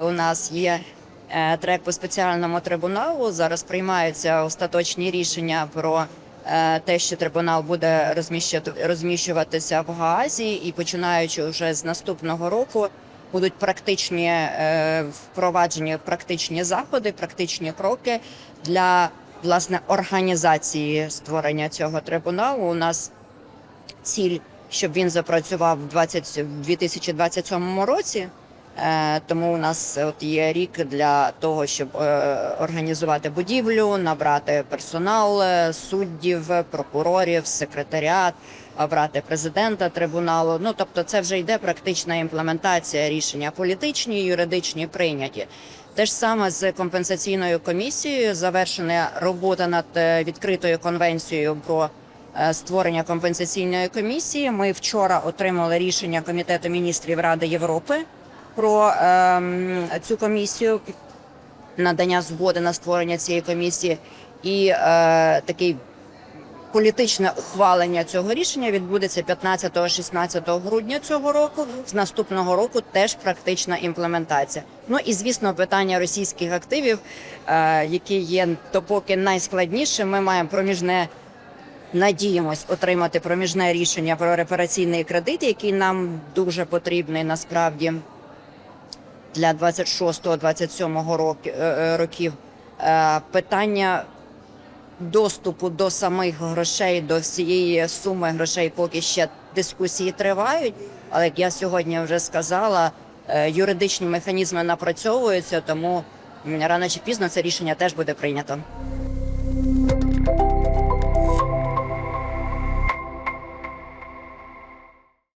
У нас є е, трек по спеціальному трибуналу. Зараз приймаються остаточні рішення про е, те, що трибунал буде розміщувати- розміщуватися в Гаазі, і починаючи вже з наступного року будуть практичні е, впроваджені практичні заходи, практичні кроки для власне організації створення цього трибуналу. У нас ціль, щоб він запрацював в 20, в 2027 році. Е, Тому у нас от є рік для того, щоб е, організувати будівлю, набрати персонал, е, суддів, прокурорів, секретаріат, обрати президента трибуналу. Ну тобто, це вже йде практична імплементація рішення політичні, юридичні прийняті. Те ж саме з компенсаційною комісією завершена робота над е, відкритою конвенцією про е, створення компенсаційної комісії. Ми вчора отримали рішення Комітету міністрів Ради Європи про ем, цю комісію, надання згоди на створення цієї комісії, і е, такий політичне ухвалення цього рішення відбудеться 15-16 грудня цього року. З наступного року теж практична імплементація. Ну і звісно, питання російських активів, е, які є допоки найскладнішим. Ми маємо проміжне. Надіємось отримати проміжне рішення про репараційний кредит, який нам дуже потрібний насправді для 26-27 роки- е, е, років. Е, Питання доступу до самих грошей, до всієї суми грошей, поки ще дискусії тривають. Але як я сьогодні вже сказала, юридичні механізми напрацьовуються, тому рано чи пізно це рішення теж буде прийнято.